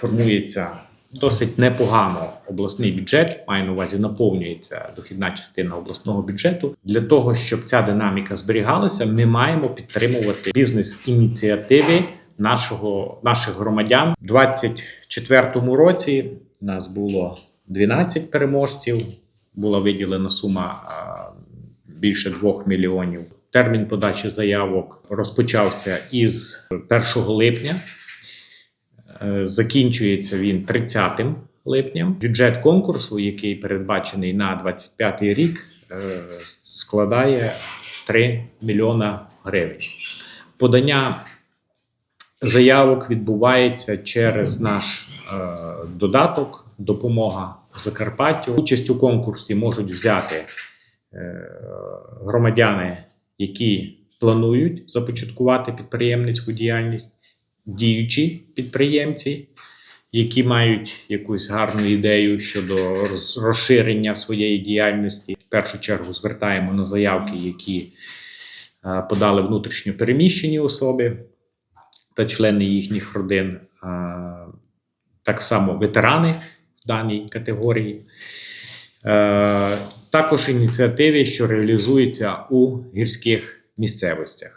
формується досить непогано обласний бюджет, маю на увазі наповнюється дохідна частина обласного бюджету. Для того, щоб ця динаміка зберігалася, ми маємо підтримувати бізнес-ініціативи нашого, наших громадян. У 2024 році нас було 12 переможців, була виділена сума більше 2 мільйонів. Термін подачі заявок розпочався із 1 липня. Е, Закінчується він 30 липня. Бюджет конкурсу, який передбачений на 25 рік, е, складає 3 мільйона гривень. Подання заявок відбувається через наш е, додаток Допомога Закарпаттю. Участь у конкурсі можуть взяти громадяни, які планують започаткувати підприємницьку діяльність, діючі підприємці, які мають якусь гарну ідею щодо розширення своєї діяльності. В першу чергу звертаємо на заявки, які е, подали внутрішньо переміщені особи та члени їхніх родин, е, так само ветерани в даній категорії. Е, Також ініціативи, що реалізуються у гірських місцевостях.